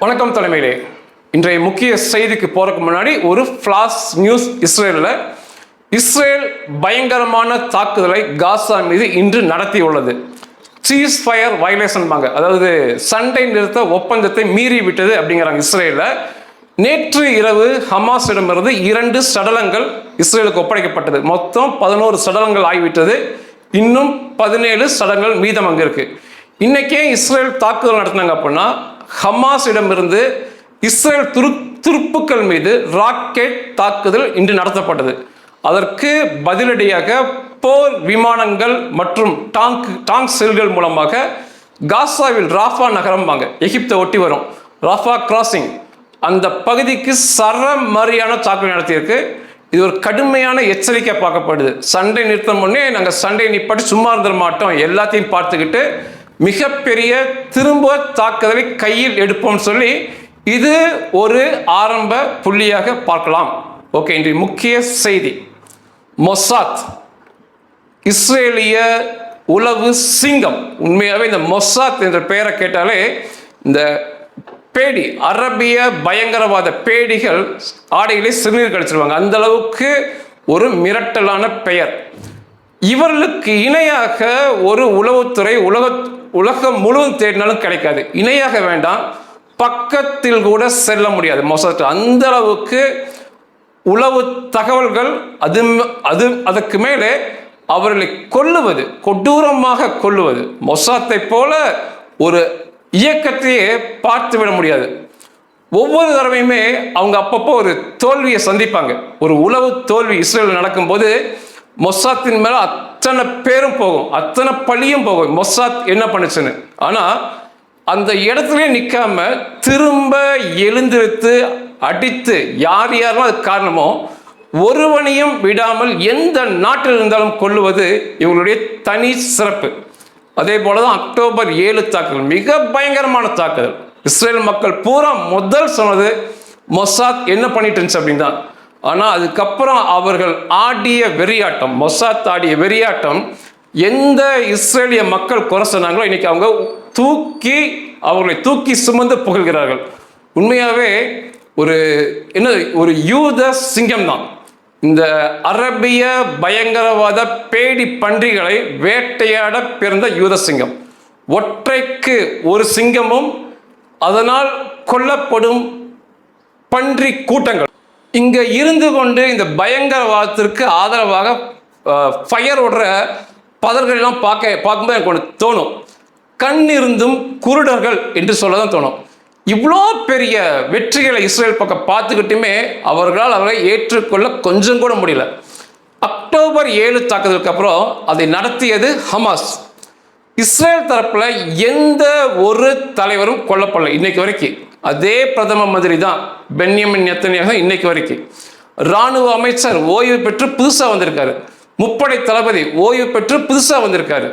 வணக்கம் தலைமையிலே. இன்றைய முக்கிய செய்திக்கு போறதுக்கு முன்னாடி ஒரு ஃபிளாஷ் நியூஸ் இஸ்ரேலில். இஸ்ரேல் பயங்கரமான தாக்குதலை காசா மீது இன்று நடத்தியுள்ளது. சீஸ் ஃபயர் வயலேஷன் பாங்க அதாவது சண்டை நிறுத்த ஒப்பந்தத்தை மீறி விட்டது அப்படிங்கிறாங்க இஸ்ரேலில். நேற்று இரவு ஹமாஸிடமிருந்து இரண்டு சடலங்கள் இஸ்ரேலுக்கு ஒப்படைக்கப்பட்டது. மொத்தம் பதினோரு சடலங்கள் ஆகிவிட்டது. இன்னும் பதினேழு சடலங்கள் மீதம் அங்கே இருக்கு இன்னைக்கே இஸ்ரேல் தாக்குதல் நடத்தினாங்க அப்படின்னா ஹமாஸிடமிருந்து இஸ்ரேல் துரு துருப்புக்கள் மீது ராக்கெட் தாக்குதல் இன்று நடத்தப்பட்டது. அதற்கு பதிலடியாக போர் விமானங்கள் மற்றும் டாங்க் டாங்க் செல்கள் மூலமாக காசாவில் ராஃபா நகரம் வாங்க எகிப்தை ஒட்டி வரும். ராஃபா கிராசிங் அந்த பகுதிக்கு சரமாரியான தாக்குதல் நடத்தியிருக்கு. இது ஒரு கடுமையான எச்சரிக்கை பார்க்கப்படுது. சண்டை நிறுத்தம் முன்னே நாங்கள் சண்டை நிப்பாட்டி சும்மா இருந்துட மாட்டோம். எல்லாத்தையும் பார்த்துக்கிட்டு மிகப்பெரிய திரும்ப தாக்குதலை கையில் எடுப்போம்னு சொல்லி இது ஒரு ஆரம்ப புள்ளியாக பார்க்கலாம். ஓகே இன்றைய முக்கிய செய்தி. மொசாத் இஸ்ரேலிய உளவு சிங்கம். உண்மையாகவே இந்த மொசாத் என்ற பெயரை கேட்டாலே இந்த பேடி அரபிய பயங்கரவாத பேடிகள் ஆடைகளை சிறுநீர் கழிச்சிருவாங்க அந்த அளவுக்கு ஒரு மிரட்டலான பெயர். இவர்களுக்கு இணையாக ஒரு உளவுத்துறை உலக உலகம் முழுவதும் தேடினாலும் கிடைக்காது. இணையாக வேண்டாம் பக்கத்தில் கூட செல்ல முடியாது. மொசட் அந்த அளவுக்கு உளவு தகவல்கள் அது அது அதற்கு மேலே அவர்களை கொல்லுவது கொடூரமாக கொல்லுவது மொசாத்தை போல ஒரு இயக்கத்தையே பார்த்து விட முடியாது. ஒவ்வொரு தடவையுமே அவங்க அப்பப்போ ஒரு தோல்வியை சந்திப்பாங்க. ஒரு உளவு தோல்வி இஸ்ரேல் நடக்கும்போது மொசாத்தின் மேலே அத்தனை பேரும் போகும் அத்தனை பழியும் போகும். மொசாத் என்ன பண்ணுச்சுன்னு? ஆனால் அந்த இடத்துலயே நிற்காம திரும்ப எழுந்திருத்து அடித்து யார் யாரெல்லாம் அது காரணமோ ஒருவனையும் விடாமல் எந்த நாட்டில் இருந்தாலும் கொள்ளுவது இவங்களுடைய தனி சிறப்பு. அதே போல தான் அக்டோபர் ஏழு தாக்குதல் மிக பயங்கரமான தாக்குதல். இஸ்ரேல் மக்கள் பூரா முதல் சொன்னது மொசாத் என்ன பண்ணிட்டு இருந்துச்சு அப்படின்னு தான் ஆனால் அதுக்கப்புறம் அவர்கள் ஆடிய வெறியாட்டம் மொசாத் ஆடிய வெறியாட்டம் எந்த இஸ்ரேலிய மக்கள் குறை சொன்னாங்களோ இன்னைக்கு அவங்க தூக்கி அவர்களை தூக்கி சுமந்து புகழ்கிறார்கள். உண்மையாகவே ஒரு என்ன ஒரு யூத சிங்கம் தான் இந்த அரபிய பயங்கரவாத பேடி பன்றிகளை வேட்டையாட பிறந்த யூத சிங்கம். ஒற்றைக்கு ஒரு சிங்கமும் அதனால் கொல்லப்படும் பன்றி கூட்டங்கள். இங்கே இருந்து கொண்டு இந்த பயங்கரவாதத்திற்கு ஆதரவாக ஃபயர் விடுற பதர்கள் எல்லாம் பார்க்க பார்க்கும்போது எனக்கு ஒன்று தோணும். கண் இருந்தும் குருடர்கள் என்று சொல்ல தான் தோணும். இவ்வளோ பெரிய வெற்றிகளை இஸ்ரேல் பக்கம் பார்த்துக்கிட்டுமே அவர்களால் அவரை ஏற்றுக்கொள்ள கொஞ்சம் கூட முடியல. அக்டோபர் ஏழு தாக்குதலுக்கு அப்புறம் அதை நடத்தியது ஹமாஸ். இஸ்ரேல் தரப்பில் எந்த ஒரு தலைவரும் கொல்லப்படல இன்னைக்கு வரைக்கும். அதே பிரதம மந்திரி தான் பென்யமின் நெத்தனியாக இன்னைக்கு வரைக்கும். ராணுவ அமைச்சர் ஓய்வு பெற்று புதுசாக வந்திருக்காரு. முப்படை தளபதி ஓய்வு பெற்று புதுசாக வந்திருக்காரு.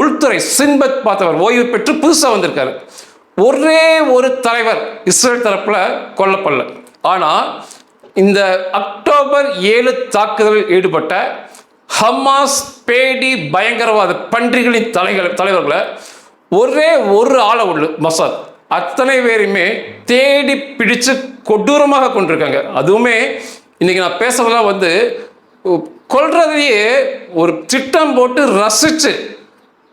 உள்துறை சின்பத் பார்த்தவர் ஓய்வு பெற்று புதுசாக வந்திருக்காரு. ஒரே ஒரு தலைவர் இஸ்ரேல் தரப்பில் கொல்லப்படல. ஆனால் இந்த அக்டோபர் ஏழு தாக்குதலில் ஈடுபட்ட ஹமாஸ் பேடி பயங்கரவாத பன்றிகளின் தலைகள் தலைவர்களை ஒரே ஒரு ஆளை உள்ள மசாத் அத்தனை பேருமே தேடி பிடிச்சு கொடூரமாக கொண்டிருக்காங்க. அதுவுமே இன்னைக்கு நான் பேசுறதெல்லாம் வந்து கொள்றதையே ஒரு திட்டம் போட்டு ரசிச்சு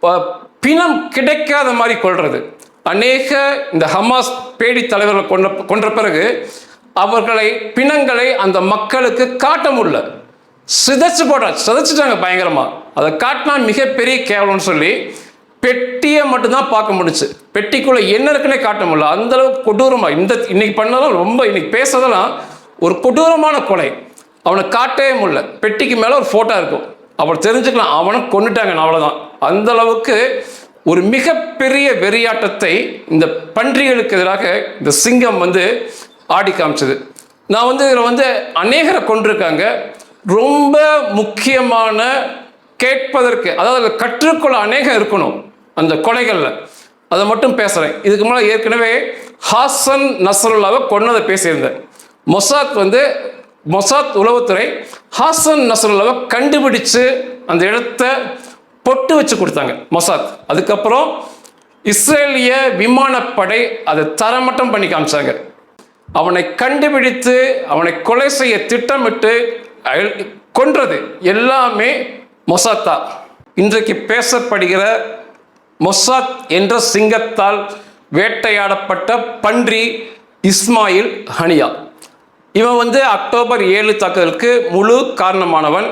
ப- பிணம் கிடைக்காத மாதிரி கொள்றது அநேக இந்த ஹமாஸ் பேடி தலைவர்கள் கொண்ட கொன்ற பிறகு அவர்களை பிணங்களை அந்த மக்களுக்கு காட்ட முடியல. சிதைச்சு போட சிதைச்சிட்டாங்க பயங்கரமா. அதை காட்டினா மிகப்பெரிய கேவலம்னு சொல்லி பெட்டியை மட்டும்தான் பார்க்க முடிச்சு பெட்டிக்குள்ள என்ன இருக்குன்னே காட்ட முடியல. அந்தளவுக்கு கொடூரமாக இந்த இன்னைக்கு பண்ணதெல்லாம் ரொம்ப இன்னைக்கு பேசுறதெல்லாம் ஒரு கொடூரமான கொலை. அவனை காட்டவே முடியல. பெட்டிக்கு மேலே ஒரு ஃபோட்டோ இருக்கும். அவன் தெரிஞ்சுக்கலாம் அவனை கொண்டுட்டாங்க அவ்வளோதான் அந்த அளவுக்கு ஒரு மிகப்பெரிய வெறியாட்டத்தை இந்த பன்றிகளுக்கு எதிராக இந்த சிங்கம் வந்து ஆடி காமிச்சது. நான் வந்து இதில் வந்து அநேகரை கொண்டிருக்காங்க ரொம்ப முக்கியமான கேட்பதற்கு அதாவது அதில் கற்றுக்கொள்ள அநேகம் இருக்கணும். அந்த கொலைகளில். அதை மட்டும் பேசுகிறேன் இதுக்கு மேலே ஏற்கனவே ஹாசன் நசருல்லாவை கொன்னதை பேசியிருந்தேன். மொசாத் வந்து மொசாத் உளவுத்துறை ஹாசன் நசருல்லாவை கண்டுபிடிச்சு அந்த இடத்த பொட்டு வச்சு கொடுத்தாங்க மொசாத். அதுக்கப்புறம் இஸ்ரேலிய விமானப்படை அதை தரமட்டம் பண்ணி காமிச்சாங்க. அவனை கண்டுபிடித்து அவனை கொலை செய்ய திட்டமிட்டு கொன்றது எல்லாமே மொசாத்தா. இன்றைக்கு பேசப்படுகிற மொசாத் என்ற சிங்கத்தால் வேட்டையாடப்பட்ட பன்றி இஸ்மாயில் ஹனியா. இவன் வந்து அக்டோபர் ஏழு தாக்குதலுக்கு முழு காரணமானவன்.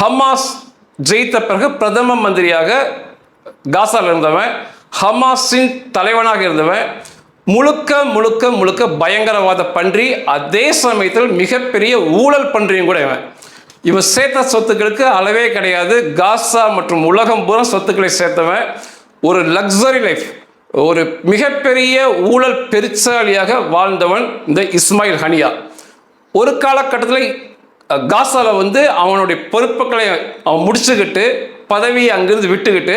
ஹமாஸ் ஜெயித்த பிறகு பிரதம மந்திரியாக காசாவில் இருந்தவன். ஹமாஸின் தலைவனாக இருந்தவன். முழுக்க முழுக்க முழுக்க பயங்கரவாத பன்றி. அதே சமயத்தில் மிகப்பெரிய ஊழல் பன்றியும் கூட இவன். இவன் சேர்த்த சொத்துக்களுக்கு அளவே கிடையாது. காசா மற்றும் உலகம் பூரா சொத்துக்களை சேர்த்தவன். ஒரு லக்ஸரி லைஃப் ஒரு மிகப்பெரிய ஊழல் பெருச்சாலியாக வாழ்ந்தவன் இந்த இஸ்மாயில் ஹனியா. ஒரு காலகட்டத்தில் காசாவில் வந்து அவனுடைய பொறுப்புகளை அவன் முடிச்சுக்கிட்டு பதவியை அங்கிருந்து விட்டுக்கிட்டு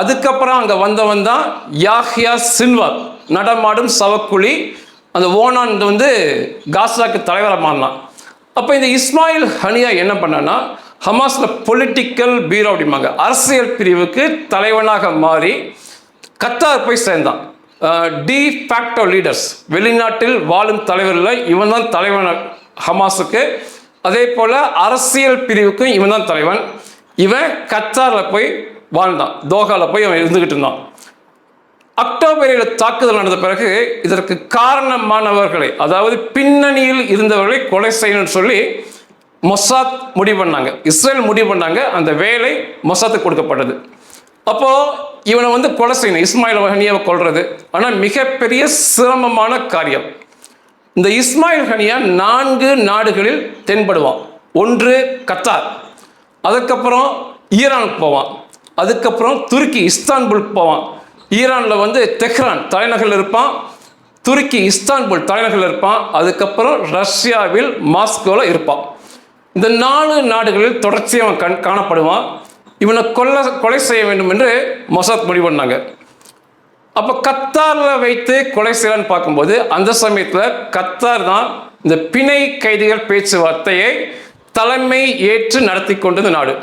அதுக்கப்புறம் அங்கே வந்தவன் தான் யாஹியா சின்வார் நடமாடும் சவக்குழி அந்த ஓனான் வந்து காசாக்கு தலைவராக மாறினான். அப்போ இந்த இஸ்மாயில் ஹனியா என்ன பண்ணான்னா ஹமாஸில் பொலிட்டிக்கல் பீரோ அப்படிம்பாங்க. அரசியல் பிரிவுக்கு தலைவனாக மாறி கத்தார் போய் சேர்ந்தான். டி ஃபேக்டோ லீடர்ஸ் வெளிநாட்டில் வாழும் தலைவர்கள் இவன் தான் தலைவன் ஹமாஸுக்கு. அதே போல் அரசியல் பிரிவுக்கும் இவன் தான் தலைவன். இவன் கத்தாரில் போய் வாழ்ந்தான். தோகாவில் போய் அவன் இருந்துக்கிட்டு இருந்தான். அக்டோபரில் தாக்குதல் நடந்த பிறகு இதற்கு காரணமானவர்களை அதாவது பின்னணியில் இருந்தவர்களை கொலை செய்யணும்னு சொல்லி மொசாத் முடிவு பண்ணாங்க. இஸ்ரேல் முடிவு பண்ணாங்க. அந்த வேலை மொசாத்துக்கு கொடுக்கப்பட்டது. அப்போ இவனை வந்து கொலை செய்யணும். இஸ்மாயில் ஹனியாவை கொல்றது. ஆனால் மிகப்பெரிய சிரமமான காரியம். இந்த இஸ்மாயில் ஹனியா நான்கு நாடுகளில் தென்படுவான். ஒன்று கத்தார். அதுக்கப்புறம் ஈரானுக்கு போவான். அதுக்கப்புறம் துருக்கி இஸ்தான்புல் போவான். ஈரானில் வந்து தெஹ்ரான் தலைநகரில் இருப்பான். துருக்கி இஸ்தான்புல் தலைநகரில் இருப்பான். அதுக்கப்புறம் ரஷ்யாவில் மாஸ்கோவில் இருப்பான். இந்த நாலு நாடுகளில் தொடர்ச்சியாக அவன் கண் காணப்படுவான். இவனை கொல்ல கொலை செய்ய வேண்டும் என்று மொசாத் முடிவு பண்ணாங்க. அப்போ கத்தாரில் வைத்து கொலை செய்யலான்னு பார்க்கும்போது அந்த சமயத்தில் கத்தார் தான் இந்த பிணை கைதிகள் பேச்சுவார்த்தையை தலைமை ஏற்று நடத்தி கொண்டது நாடு.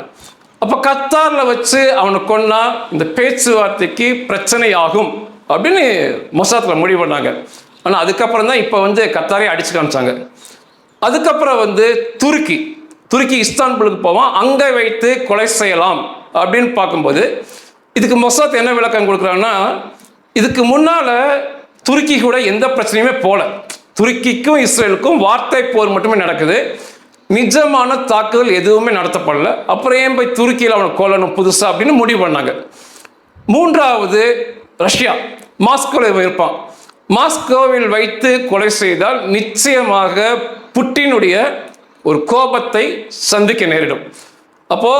அப்போ கத்தாரில் வச்சு அவனை கொன்னா இந்த பேச்சுவார்த்தைக்கு பிரச்சனை ஆகும் அப்படின்னு மொசாத்தில் முடிவு பண்ணாங்க. ஆனால் அதுக்கப்புறம் தான் இப்போ வந்து கத்தாரை அடிச்சு காமிச்சாங்க. அதுக்கப்புறம் வந்து துருக்கி. துருக்கி இஸ்தான்புலுக்கு போவான் அங்கே வைத்து கொலை செய்யலாம் அப்படின்னு பார்க்கும்போது இதுக்கு மொசாத் என்ன விளக்கம் கொடுக்குறாங்கன்னா இதுக்கு முன்னால் துருக்கி கூட எந்த பிரச்சனையுமே போல. துருக்கிக்கும் இஸ்ரேலுக்கும் வார்த்தை போர் மட்டுமே நடக்குது. நிஜமான தாக்குதல் எதுவுமே நடத்தப்படல. அப்புறம் ஏன் போய் துருக்கியில் அவனை கொல்லணும் புதுசாக அப்படின்னு முடிவு பண்ணாங்க. மூன்றாவது ரஷ்யா. மாஸ்கோவில் இருப்பான். மாஸ்கோவில் வைத்து கொலை செய்தால் நிச்சயமாக புட்டினுடைய ஒரு கோபத்தை சந்திக்க நேரிடும். அப்போ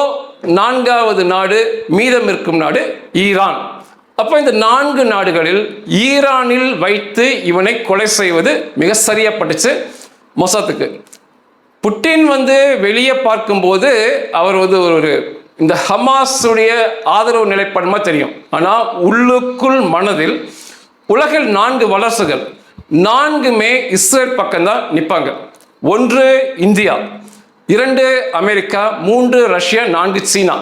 நான்காவது நாடு மீதம் இருக்கும் நாடு ஈரான். அப்போ இந்த நான்கு நாடுகளில் ஈரானில் வைத்து இவனை கொலை செய்வது மிக சரியாப்பட்டுச்சு மொசாத்துக்கு. புட்டின் வந்து வெளியே பார்க்கும்போது அவர் வந்து ஒரு இந்த ஹமாஸுடைய ஆதரவு நிலைப்பாடுமா தெரியும். ஆனால் உள்ளுக்குள் மனதில் உலகில் நான்கு வளர்ச்சிகள் நான்குமே இஸ்ரேல் பக்கம்தான் நிற்பாங்க ஒன்று இந்தியா இரண்டு அமெரிக்கா மூன்று ரஷ்யா நான்கு சீனா.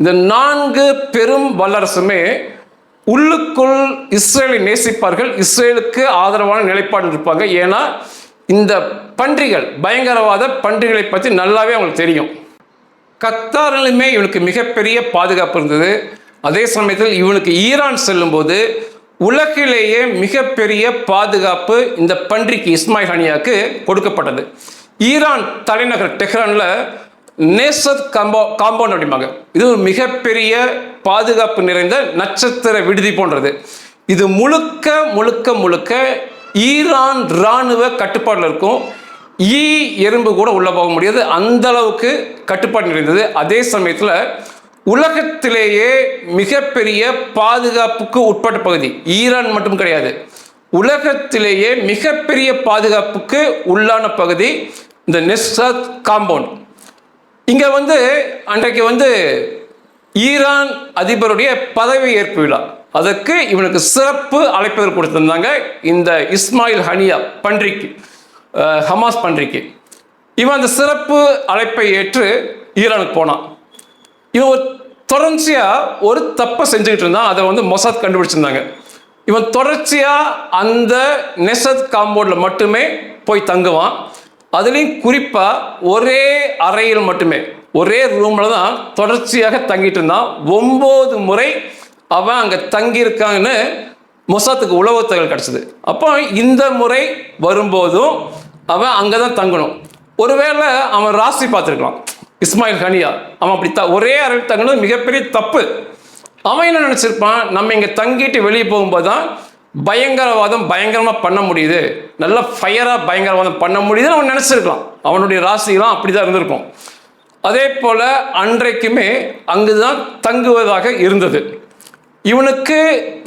இந்த நான்கு பெரும் வல்லரசுமே உள்ளுக்குள் இஸ்ரேலை நேசிப்பார்கள். இஸ்ரேலுக்கு ஆதரவான நிலைப்பாடு இருப்பாங்க. ஏன்னா இந்த பன்றிகள் பயங்கரவாத பன்றிகளை பற்றி நல்லாவே அவங்களுக்கு தெரியும். கத்தாரிலுமே இவனுக்கு மிகப்பெரிய பாதுகாப்பு இருந்தது. அதே சமயத்தில் இவனுக்கு ஈரான் செல்லும்போது உலகிலேயே மிகப்பெரிய பாதுகாப்பு இந்த பன்றிக்கு இஸ்மாயில் ஹனியாவுக்கு கொடுக்கப்பட்டது. ஈரான் தலைநகர் டெஹ்ரானில் நேசத் காம்போ காம்பவுண்ட் அப்படிம்பாங்க. இது ஒரு மிகப்பெரிய பாதுகாப்பு நிறைந்த நட்சத்திர விடுதி போன்றது. இது முழுக்க முழுக்க முழுக்க ஈரான் இராணுவ கட்டுப்பாட்டில் இருக்கும். ஈ எறும்பு கூட உள்ளே போக முடியாது. அந்த அளவுக்கு கட்டுப்பாடு நிறைந்தது. அதே சமயத்தில் உலகத்திலேயே மிகப்பெரிய பாதுகாப்புக்கு உட்பட்ட பகுதி ஈரான் மட்டும் கிடையாது. உலகத்திலேயே மிகப்பெரிய பாதுகாப்புக்கு உள்ளான பகுதி இந்த நெஸ்ரத் காம்பவுண்ட். இங்கே வந்து அன்றைக்கு வந்து ஈரான் அதிபருடைய பதவி ஏற்பு விழா. அதற்கு இவனுக்கு சிறப்பு அழைப்பதற்கு கொடுத்திருந்தாங்க இந்த இஸ்மாயில் ஹனியா பன்றிக்கு ஹமாஸ் பன்றிக்கு. இவன் அந்த சிறப்பு அழைப்பை ஏற்று ஈரானுக்கு போனான். இவன் ஒரு தொடர்ச்சியாக ஒரு தப்பை செஞ்சுக்கிட்டு இருந்தான். அதை வந்து மொசாத் கண்டுபிடிச்சிருந்தாங்க. இவன் தொடர்ச்சியாக அந்த நெசத் காம்பவுண்டில் மட்டுமே போய் தங்குவான். அதுலேயும் குறிப்பாக ஒரே அறையில் மட்டுமே ஒரே ரூமில் தான் தொடர்ச்சியாக தங்கிட்டு இருந்தான். ஒம்பது முறை அவன் அங்கே தங்கியிருக்கான்னு மொசாத்துக்கு உளவு தகவல் கிடச்சிது. அப்போ இந்த முறை வரும்போதும் அவன் அங்கே தான் தங்கணும். ஒருவேளை அவன் ராசி பார்த்துருக்கலாம். இஸ்மாயில் ஹனியா அவன் அப்படி த ஒரே அறையில் தங்கினது மிகப்பெரிய தப்பு. அவன் என்ன நினச்சிருப்பான்? நம்ம இங்கே தங்கிட்டு வெளியே போகும்போது தான் பயங்கரவாதம் பயங்கரமாக பண்ண முடியுது. நல்ல ஃபயராக பயங்கரவாதம் பண்ண முடியுதுன்னு அவன் நினச்சிருக்கலாம். அவனுடைய ராசிலாம் அப்படி தான் இருந்திருக்கும். அதே போல் அன்றைக்குமே அங்கு தான் தங்குவதாக இருந்தது. இவனுக்கு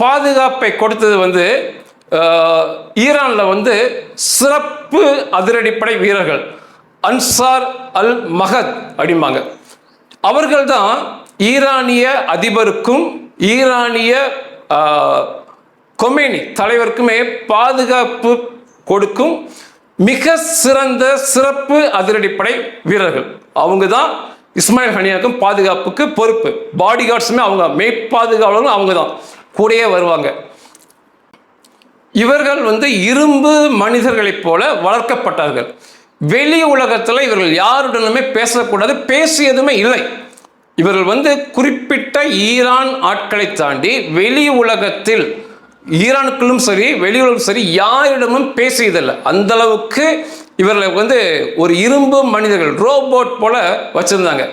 பாதுகாப்பை கொடுத்தது வந்து ஈரானில் வந்து சிறப்பு அதிரடிப்படை வீரர்கள். அன்சார் அல் மஹத் அப்படிம்பாங்க. அவர்கள் தான் ஈரானிய அதிபருக்கும் ஈரானிய கொமேனி தலைவருக்குமே பாதுகாப்பு கொடுக்கும் மிக சிறந்த சிறப்பு அதிரடிப்படை வீரர்கள். அவங்க தான் இஸ்மாயில் ஹனியாக்கும் பாதுகாப்புக்கு பொறுப்பு. பாடி கார்ட்ஸுமே அவங்க மெய்ப்பாதுகாவலர்களும் அவங்க தான் கூடயே வருவாங்க. இவர்கள் வந்து இரும்பு மனிதர்களைப் போல வளர்க்கப்பட்டார்கள். வெளி உலகத்தில் இவர்கள் யாருடனுமே பேசக்கூடாது பேசியதுமே இல்லை. இவர்கள் வந்து குறிப்பிட்ட ஈரான் ஆட்களை தாண்டி வெளி உலகத்தில் ஈரானுக்குள்ளும் சரி வெளியுலகம் சரி யாரிடமும் பேசியதில்லை. அந்த அளவுக்கு இவர்களை வந்து ஒரு இரும்பு மனிதர்கள் ரோபோட் போல வச்சிருந்தாங்க.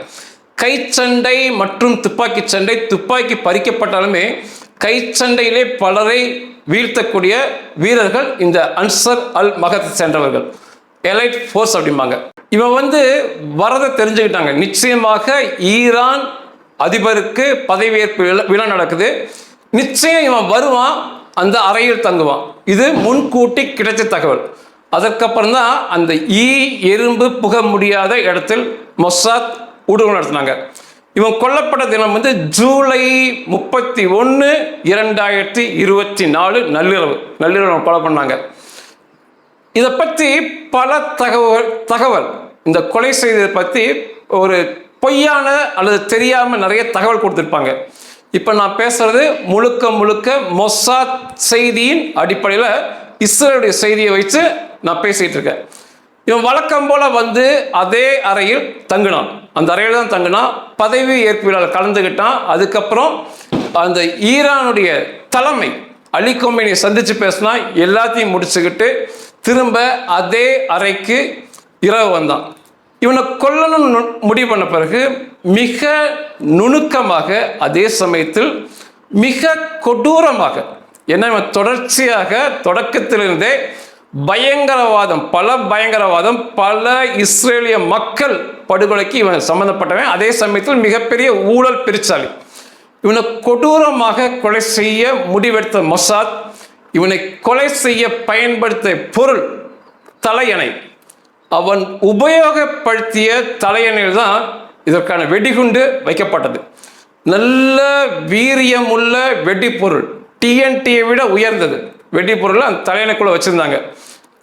கைச்சண்டை மற்றும் துப்பாக்கி சண்டை துப்பாக்கி பறிக்கப்பட்டாலுமே கைச்சண்டையிலே பலரை வீழ்த்தக்கூடிய வீரர்கள் இந்த அன்சர் அல் மகத் சென்றவர்கள் எலைட் ஃபோர்ஸ் அப்படிம்பாங்க. இவன் வந்து வரதை தெரிஞ்சுக்கிட்டாங்க. நிச்சயமாக ஈரான் அதிபருக்கு பதவியேற்பு விழா- விழா நடக்குது. நிச்சயம் இவன் வருவான் அந்த அறையில் தங்குவான். இது முன்கூட்டி கிடைச்ச தகவல். அதற்கப்புறம் தான் அந்த ஈ எறும்பு புக முடியாத இடத்தில் மொசாத் ஊடுருவல் நடத்தினாங்க. இவன் கொல்லப்பட்ட தினம் வந்து ஜூலை முப்பத்தி ஒன்று இரண்டாயிரத்தி இருபத்தி நாலு நள்ளிரவு. நள்ளிரவு கொலை பண்ணாங்க. இதை பற்றி பல தகவல் தகவல். இந்த கொலை செய்ததை பற்றி ஒரு பொய்யான அல்லது தெரியாமல் நிறைய தகவல் கொடுத்துருப்பாங்க. இப்போ நான் பேசுறது முழுக்க முழுக்க மொசாத் செய்தியின் அடிப்படையில் இஸ்ரேலுடைய செய்தியை வச்சு நான் பேசிகிட்டு இருக்கேன். இவன் வழக்கம் போல் வந்து அதே அறையில் தங்கினான். அந்த அறையில் தான் தங்கினான். பதவி ஏற்பு விழாவில் கலந்துக்கிட்டான் அதுக்கப்புறம் அந்த ஈரானுடைய தலைமை அலி கொம்பினியை சந்தித்து பேசினா எல்லாத்தையும் முடிச்சுக்கிட்டு திரும்ப அதே அறைக்கு இரவு வந்தான். இவனை கொல்லணும்னு முடிவு பண்ண பிறகு மிக நுணுக்கமாக அதே சமயத்தில் மிக கொடூரமாக ஏன்னா இவன் தொடர்ச்சியாக தொடக்கத்திலிருந்தே பயங்கரவாதம் பல பயங்கரவாதம் பல இஸ்ரேலிய மக்கள் படுகொலைக்கு இவன் சம்பந்தப்பட்டவன். அதே சமயத்தில் மிகப்பெரிய ஊழல் பெருச்சாளி. இவனை கொடூரமாக கொலை செய்ய முடிவெடுத்த மொசாத் இவனை கொலை செய்ய பயன்படுத்திய பொருள் தலையணை. அவன் உபயோகப்படுத்திய தலையணையில் தான் இதற்கான வெடிகுண்டு வைக்கப்பட்டது. நல்ல வீரியமுள்ள வெடிப்பொருள் டிஎன்டியை விட உயர்ந்தது. வெடிப்பொருளை அந்த தலையணைக்குள்ளே வச்சுருந்தாங்க.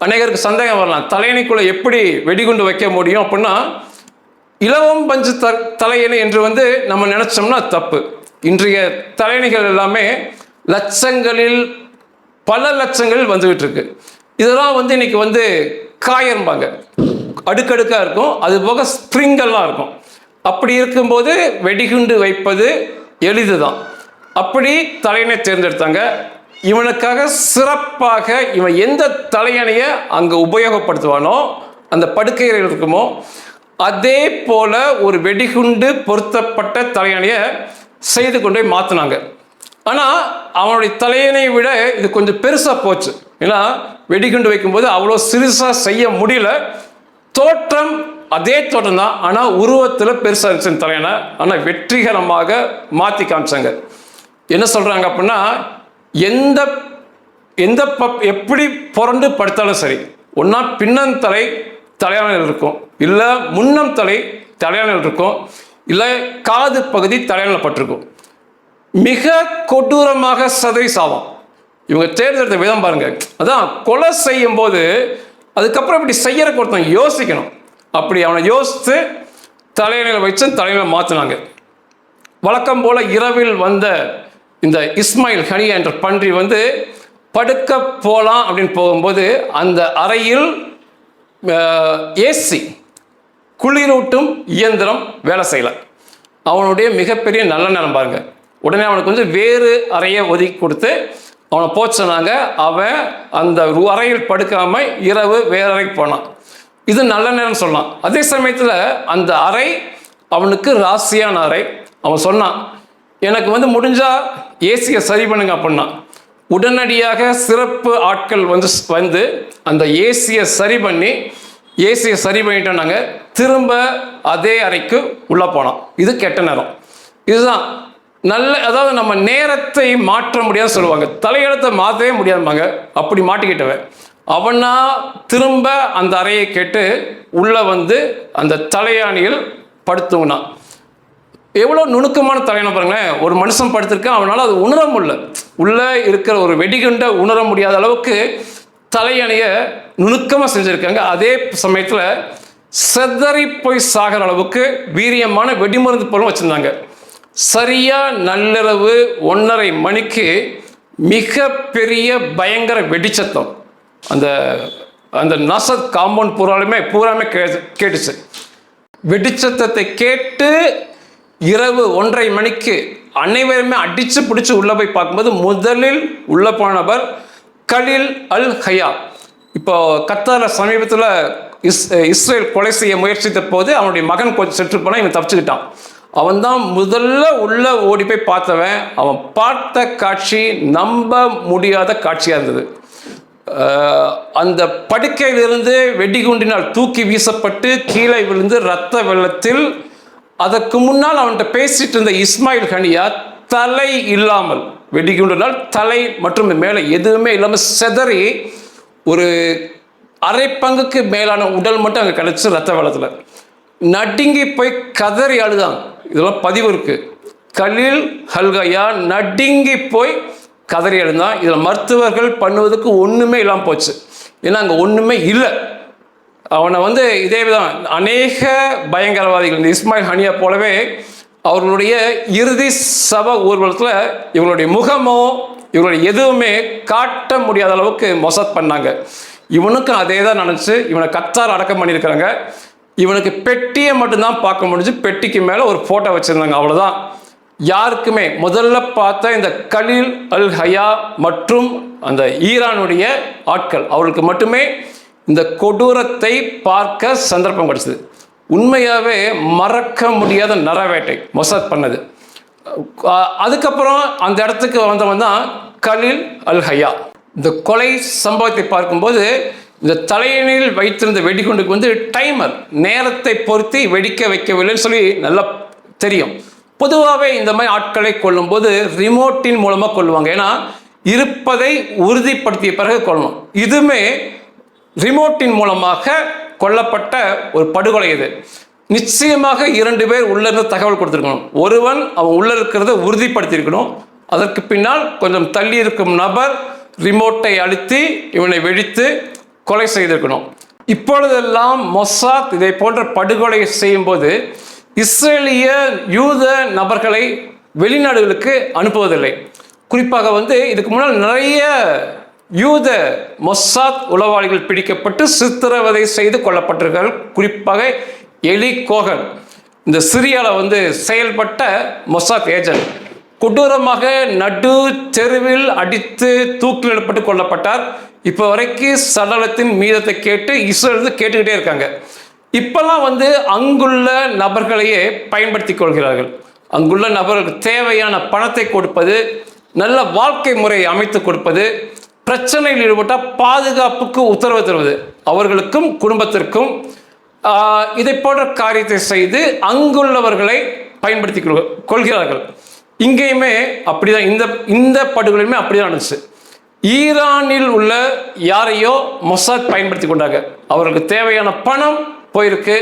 அநேகருக்கு சந்தேகம் வரலாம் தலையணைக்குள்ளே எப்படி வெடிகுண்டு வைக்க முடியும் அப்படின்னா இலவம் பஞ்சு த தலையணை என்று வந்து நம்ம நினச்சோம்னா தப்பு. இன்றைய தலையணைகள் எல்லாமே லட்சங்களில் பல லட்சங்கள் வந்துகிட்டு இருக்கு இதெல்லாம் வந்து இன்னைக்கு வந்து காயம்பாங்க. அடுக்கடுக்காக இருக்கும். அது போக ஸ்ப்ரிங்கெல்லாம் இருக்கும். அப்படி இருக்கும்போது வெடிகுண்டு வைப்பது எளிது தான் அப்படி தலையணை தேர்ந்தெடுத்தாங்க. இவனுக்காக சிறப்பாக இவன் எந்த தலையணையை அங்கே உபயோகப்படுத்துவானோ அந்த படுக்கையில் இருக்குமோ அதே போல ஒரு வெடிகுண்டு பொருத்தப்பட்ட தலையணையை செய்து கொண்டு போய் மாற்றினாங்க ஆனால் அவனுடைய தலையினை விட இது கொஞ்சம் பெருசாக போச்சு. ஏன்னா வெடிகுண்டு வைக்கும்போது அவ்வளோ சிறுசாக செய்ய முடியல. தோற்றம் அதே தோட்டம் தான். ஆனால் உருவத்தில் பெருசாக இருந்துச்சு தலையனை ஆனால் வெற்றிகரமாக மாற்றி காமிச்சாங்க. என்ன சொல்கிறாங்க அப்படின்னா எந்த எந்த பப் எப்படி புரண்டு படுத்தாலும் சரி ஒன்றா பின்னந்தலை தலையாணையில் இருக்கும். இல்லை முன்னம் தலை தலையாணையில் இருக்கும். இல்லை காது பகுதி தலையாணையில் பட்டிருக்கும். மிக கொடூரமாக சதறி சாவம் இவங்க தேர்ந்தெடுத்த விதம் பாருங்க. அதான் கொலை செய்யும் போது அதுக்கப்புறம் இப்படி செய்யறக்கு ஒருத்தன் யோசிக்கணும். அப்படி அவனை யோசித்து தலையணையில் வச்சு தலையில மாற்றினாங்க வழக்கம் போல இரவில் வந்த இந்த இஸ்மாயில் ஹனியா என்ற பன்றி வந்து படுக்க போகலாம் அப்படின்னு போகும்போது அந்த அறையில் ஏசி குளிரூட்டும் இயந்திரம் வேலை செய்யலை. அவனுடைய மிகப்பெரிய நல்ல நேரம் பாருங்கள் உடனே அவனுக்கு வந்து வேறு அறையை ஒதுக்கி கொடுத்து அவனை போச்சு சொன்னாங்க. அவன் அந்த அறையில் படுக்காமல் இரவு வேற அறைக்கு போனான். இது நல்ல நேரம் சொல்லலாம் அதே சமயத்தில் அந்த அறை அவனுக்கு ராசியான அறை. அவன் சொன்னான் எனக்கு வந்து முடிஞ்சால் ஏசியை சரி பண்ணுங்க அப்படின்னா. உடனடியாக சிறப்பு ஆட்கள் வந்து வந்து அந்த ஏசியை சரி பண்ணி ஏசியை சரி பண்ணிட்டோன்னாங்க. திரும்ப அதே அறைக்கு உள்ளே போனோம் இது கெட்ட நேரம். இதுதான் நல்ல அதாவது நம்ம நேரத்தை மாற்ற முடியாதுன்னு சொல்லுவாங்க. தலையெழுத்தை மாற்றவே முடியாதும்பாங்க. அப்படி மாட்டிக்கிட்டவன். அவனா திரும்ப அந்த அறையை கேட்டு உள்ளே வந்து அந்த தலையாணியில் படுத்துவனான் எவ்வளோ நுணுக்கமான தலையணை பாருங்களேன். ஒரு மனுஷன் படுத்திருக்கான் அவனால் அது உணர முடியல. உள்ளே இருக்கிற ஒரு வெடிகுண்டை உணர முடியாத அளவுக்கு தலையணையை நுணுக்கமாக செஞ்சுருக்காங்க. அதே சமயத்தில் செதறி போய் சாகிற அளவுக்கு வீரியமான வெடிமருந்து பொருளும் வச்சுருந்தாங்க. சரியா நள்ளிரவு ஒன்றரை மணிக்கு மிக பெரிய பயங்கர வெடிச்சத்தம். அந்த அந்த நசத் காம்பவுண்ட் பூராலுமே பூராமே கே கேட்டுச்சு. வெடிச்சத்தத்தை கேட்டு இரவு ஒன்றரை மணிக்கு அனைவருமே அடித்து பிடிச்சி உள்ளே போய் பார்க்கும்போது முதலில் உள்ளே போனவர் கலில் அல் ஹயா. இப்போ கத்தார சமீபத்தில் இஸ் இஸ்ரேல் கொலை செய்ய முயற்சித்த போது அவனுடைய மகன் கொஞ்சம் சென்று போனால் இவன் தப்பிச்சுக்கிட்டான். அவன் தான் முதல்ல உள்ள ஓடி போய் பார்த்தவன். அவன் பார்த்த காட்சி நம்ப முடியாத காட்சியாக இருந்தது. அந்த படுக்கையிலிருந்து வெடிகுண்டினால் தூக்கி வீசப்பட்டு கீழே விழுந்து ரத்த வெள்ளத்தில் அதற்கு முன்னால் அவன்கிட்ட பேசிட்டு இருந்த இஸ்மாயில் ஹனியா தலை இல்லாமல் வெடிகுண்டினால் தலை மற்றும் மேலே எதுவுமே இல்லாமல் செதறி ஒரு அரை பங்குக்கு மேலான உடல் மட்டும் அங்கே கிடச்சி ரத்த வெள்ளத்தில். நடுங்கி போய் கதறி அழுதான். இதெல்லாம் பதிவு இருக்கு. கலில் ஹல்கையா நடுங்கி போய் கதறி அழுந்தான். இதில் மருத்துவர்கள் பண்ணுவதற்கு ஒன்றுமே இல்லாமல் போச்சு. ஏன்னா அங்கே ஒன்றுமே இல்லை. அவனை வந்து இதே தான். அநேக பயங்கரவாதிகள் இந்த இஸ்மாயில் ஹனியா போலவே அவர்களுடைய இறுதி சப ஊர்வலத்தில் இவங்களுடைய முகமோ இவங்களுடைய எதுவுமே காட்ட முடியாத அளவுக்கு மொசத் பண்ணாங்க. இவனுக்கும் அதே தான் நினச்சி இவனை கத்தார் அடக்கம் பண்ணியிருக்கிறாங்க. இவனுக்கு பெட்டியை மட்டும்தான் பார்க்க முடிஞ்சு பெட்டிக்கு மேலே ஒரு ஃபோட்டோ வச்சுருந்தாங்க அவ்வளோதான் யாருக்குமே முதல்ல பார்த்த இந்த கலீல் அல் ஹயா மற்றும் அந்த ஈரானுடைய ஆட்கள் அவர்களுக்கு மட்டுமே இந்த கொடூரத்தை பார்க்க சந்தர்ப்பம் கிடைச்சது. உண்மையாகவே மறக்க முடியாத நரவேட்டை மொசாத் பண்ணது. அதுக்கப்புறம் அந்த இடத்துக்கு வந்தவன் தான் கலீல் அல் ஹயா. இந்த கொலை சம்பவத்தை பார்க்கும்போது இந்த தலையணியில் வைத்திருந்த வெடிகுண்டுக்கு வந்து டைமர் நேரத்தை பொருத்தி வெடிக்க வைக்கவில்லைன்னு சொல்லி நல்லா தெரியும். பொதுவாகவே இந்த மாதிரி ஆட்களை கொல்லும்போது ரிமோட்டின் மூலமாக கொள்ளுவாங்க ஏன்னா இருப்பதை உறுதிப்படுத்திய பிறகு கொள்ளணும் இதுவுமே ரிமோட்டின் மூலமாக கொல்லப்பட்ட ஒரு படுகொலை இது. நிச்சயமாக இரண்டு பேர் உள்ளிருந்து தகவல் கொடுத்துருக்கணும். ஒருவன் அவன் உள்ள இருக்கிறத உறுதிப்படுத்தியிருக்கணும். அதற்கு பின்னால் கொஞ்சம் தள்ளி இருக்கும் நபர் ரிமோட்டை அழுத்தி இவனை வெடித்து கொலை செய்திருக்கணும். இப்பொழுதெல்லாம் மொசாத் இதை போன்ற படுகொலை செய்யும்போது இஸ்ரேலிய யூத நபர்களை வெளிநாடுகளுக்கு அனுப்புவதில்லை. குறிப்பாக வந்து இதுக்கு முன்னால் நிறைய யூத மொசாத் உளவாளிகள் பிடிக்கப்பட்டு சித்திரவதை செய்து கொல்லப்பட்டிருக்கிறார்கள். குறிப்பாக எலி கோகன் இந்த சிரியாவில் வந்து செயல்பட்ட மொசாத் ஏஜென்ட் கொடூரமாக நடு தெருவில் அடித்து தூக்கிலிடப்பட்டு கொல்லப்பட்டார். இப்போ வரைக்கும் சடலத்தின் மீதத்தை கேட்டு இஸ்ரேல் கேட்டுக்கிட்டே இருக்காங்க. இப்பெல்லாம் வந்து அங்குள்ள நபர்களையே பயன்படுத்தி கொள்கிறார்கள். அங்குள்ள நபர்களுக்கு தேவையான பணத்தை கொடுப்பது நல்ல வாழ்க்கை முறையை அமைத்து கொடுப்பது பிரச்சனையில் ஈடுபட்டால் பாதுகாப்புக்கு உத்தரவு தருவது. அவர்களுக்கும் குடும்பத்திற்கும் இதை போன்ற காரியத்தை செய்து அங்குள்ளவர்களை பயன்படுத்தி கொள்- கொள்கிறார்கள். இங்கேயுமே அப்படிதான். இந்த இந்த படுகொலையுமே அப்படிதான் நடந்துச்சு. ஈரானில் உள்ள யாரையோ மொசாத் பயன்படுத்தி கொண்டாங்க. அவர்களுக்கு தேவையான பணம் போயிருக்கு.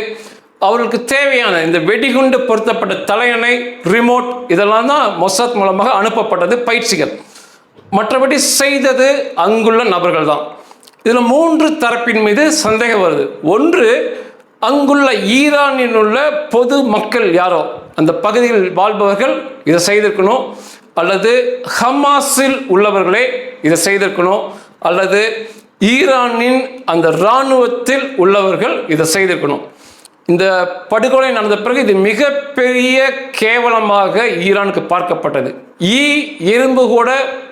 அவர்களுக்கு தேவையான இந்த வெடிகுண்டு பொருத்தப்பட்ட தலையணை ரிமோட் இதெல்லாம் தான் மொசாத் மூலமாக அனுப்பப்பட்டது பயிற்சிகள். மற்றபடி செய்தது அங்குள்ள நபர்கள் தான். இதில் மூன்று தரப்பின் மீது சந்தேகம் வருது. ஒன்று அங்குள்ள ஈரானில் உள்ள பொது மக்கள் யாரோ? அந்த பகுதியில் வாழ்பவர்கள் இதை செய்திருக்கணும். அல்லது ஹமாஸில் உள்ளவர்களே இதை செய்திருக்கணும். அல்லது ஈரானின் அந்த இராணுவத்தில் உள்ளவர்கள் இதை செய்திருக்கணும். இந்த படுகொலை நடந்த பிறகு இது மிகப்பெரிய கேவலமாக ஈரானுக்கு பார்க்கப்பட்டது. ஈ எறும்பு கூட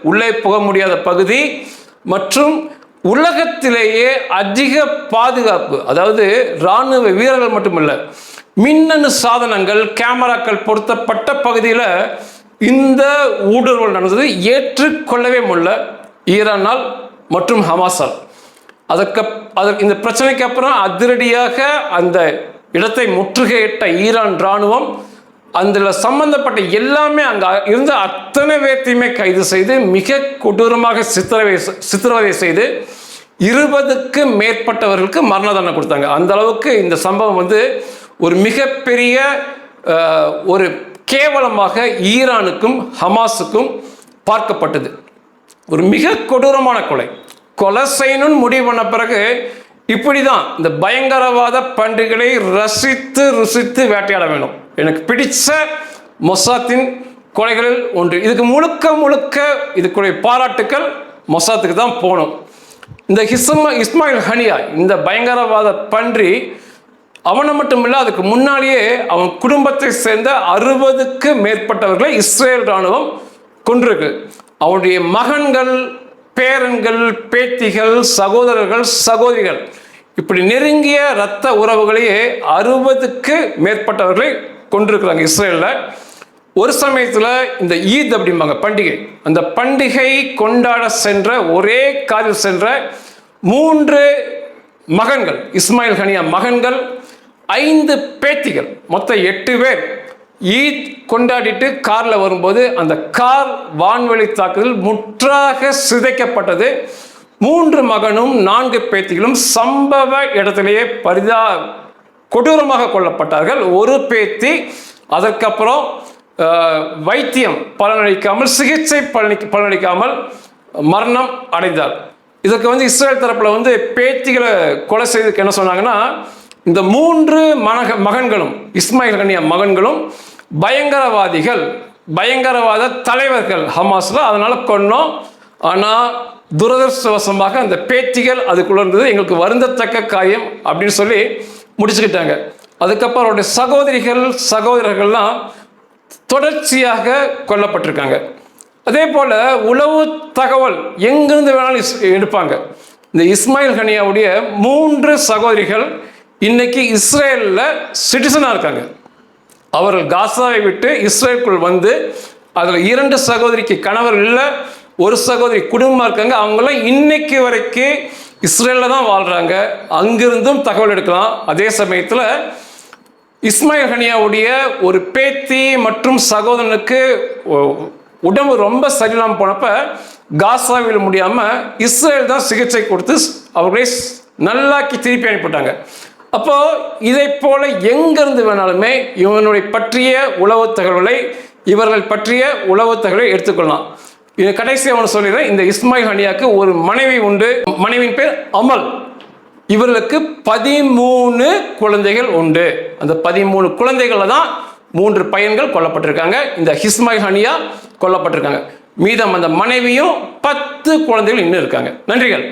உள்ளே போக முடியாத பகுதி மற்றும் உலகத்திலேயே அதிக பாதுகாப்பு அதாவது இராணுவ வீரர்கள் மட்டுமல்ல மின்னணு சாதனங்கள் கேமராக்கள் பொருத்தப்பட்ட பகுதியில் இந்த ஊடுருவல் நடந்தது ஏற்றுக்கொள்ளவே முடியல ஈரானால் மற்றும் ஹமாசால் அதற்கு அதற்கு இந்த பிரச்சனைக்கு அப்புறம் அதிரடியாக அந்த இடத்தை முற்றுகையிட்ட ஈரான் இராணுவம் அதில் சம்பந்தப்பட்ட எல்லாமே அங்கே இருந்த அத்தனை பேர்த்தையுமே கைது செய்து மிக கொடூரமாக சித்திரவை சித்திரவதை செய்து இருபதுக்கு மேற்பட்டவர்களுக்கு மரண தண்டனை கொடுத்தாங்க. அந்த அளவுக்கு இந்த சம்பவம் வந்து ஒரு மிகப்பெரிய ஒரு கேவலமாக ஈரானுக்கும் ஹமாஸுக்கும் பார்க்கப்பட்டது. ஒரு மிக கொடூரமான கொலை. கொலை செய்யணும்னு முடிவு பண்ண பிறகு இப்படி தான் இந்த பயங்கரவாத பண்டிகளை ரசித்து ருசித்து வேட்டையாட வேணும். எனக்கு பிடிச்ச மொசாத்தின் கொலைகளில் ஒன்று. இதுக்கு முழுக்க முழுக்க இதுக்குரிய பாராட்டுக்கள் மொசாத்துக்கு தான் போகணும். இந்த ஹிஸ்மா இஸ்மாயில் ஹனியா இந்த பயங்கரவாத பன்றி அவனை மட்டும் இல்லை அதுக்கு முன்னாலேயே அவன் குடும்பத்தை சேர்ந்த அறுபதுக்கு மேற்பட்டவர்களை இஸ்ரேல் இராணுவம் கொன்றிருக்கு. அவனுடைய மகன்கள் பேரன்கள் பேத்திகள் சகோதரர்கள் சகோதரிகள் இப்படி நெருங்கிய இரத்த உறவுகளையே அறுபதுக்கு மேற்பட்டவர்களை கொண்டிருக்கிறாங்க இஸ்ரேலில். ஒரு சமயத்தில் இந்த ஈத் அப்படிம்பாங்க பண்டிகை. அந்த பண்டிகை கொண்டாட சென்ற ஒரே காரில் சென்ற மூன்று மகன்கள் இஸ்மாயில் ஹனியா மகன்கள் ஐந்து பேத்திகள் மொத்தம் எட்டு பேர் ஈத் கொண்டாடிட்டு காரில் வரும்போது அந்த கார் வான்வெளி தாக்குதல் முற்றாக சிதைக்கப்பட்டது. மூன்று மகனும் நான்கு பேத்திகளும் சம்பவ இடத்திலேயே பரிதா கொடூரமாக கொல்லப்பட்டார்கள். ஒரு பேத்தி அதற்கப்புறம் வைத்தியம் பலனளிக்காமல் சிகிச்சை பலனி பலனளிக்காமல் மரணம் அடைந்தார். இதற்கு வந்து இஸ்ரேல் தரப்பில் வந்து பேத்திகளை கொலை செய்ததுக்கு என்ன சொன்னாங்கன்னா இந்த மூன்று மனக மகன்களும் இஸ்மாயில் கனியா மகன்களும் பயங்கரவாதிகள் பயங்கரவாத தலைவர்கள் ஹமாஸில். அதனால் கொன்னோம். ஆனால் துரதிருஷ்டவசமாக அந்த பேச்சுகள் அதுக்குள்ள இருந்தது. எங்களுக்கு வருந்தத்தக்க காயம் அப்படின்னு சொல்லி முடிச்சுக்கிட்டாங்க. அதுக்கப்புறம் அவருடைய சகோதரிகள் சகோதரர்கள்லாம் தொடர்ச்சியாக கொல்லப்பட்டிருக்காங்க. அதே போல் உளவு தகவல் எங்கிருந்து வேணாலும் எடுப்பாங்க. இந்த இஸ்மாயில் ஹனியாவுடைய மூன்று சகோதரிகள் இன்னைக்கு இஸ்ரேலில் சிட்டிசனாக இருக்காங்க. அவர்கள் காசாவை விட்டு இஸ்ரேலுக்குள் வந்து அதில் இரண்டு சகோதரிக்கு கணவர் இல்லை ஒரு சகோதரி குடும்பமாக இருக்காங்க. அவங்களாம் இன்னைக்கு வரைக்கும் இஸ்ரேலில் தான் வாழ்கிறாங்க அங்கிருந்தும் தகவல் எடுக்கலாம். அதே சமயத்தில் இஸ்மாயில் ஹனியாவுடைய ஒரு பேத்தி மற்றும் சகோதரனுக்கு உடம்பு ரொம்ப சரியில்லாமல் போனப்ப காசாவில் முடியாமல் இஸ்ரேல் தான் சிகிச்சை கொடுத்து அவர்களை நல்லாக்கி திருப்பி அனுப்பிட்டாங்க அப்போ இதை போல எங்கிருந்து வேணாலுமே இவனுடைய பற்றிய உளவு தகவல்களை இவர்கள் பற்றிய உளவு தகவலை எடுத்துக்கொள்ளலாம். இது கடைசி அவன் சொல்லிடுறேன். இந்த இஸ்மாயில் ஹனியாக்கு ஒரு மனைவி உண்டு. மனைவியின் பேர் அமல். இவர்களுக்கு பதிமூணு குழந்தைகள் உண்டு. அந்த பதிமூணு குழந்தைகளில் தான் மூன்று பையன்கள் கொல்லப்பட்டிருக்காங்க. இந்த ஹிஸ்மாயில் ஹனியா கொல்லப்பட்டிருக்காங்க. மீதம் அந்த மனைவியும் பத்து குழந்தைகள் இன்னும் இருக்காங்க. நன்றிகள்.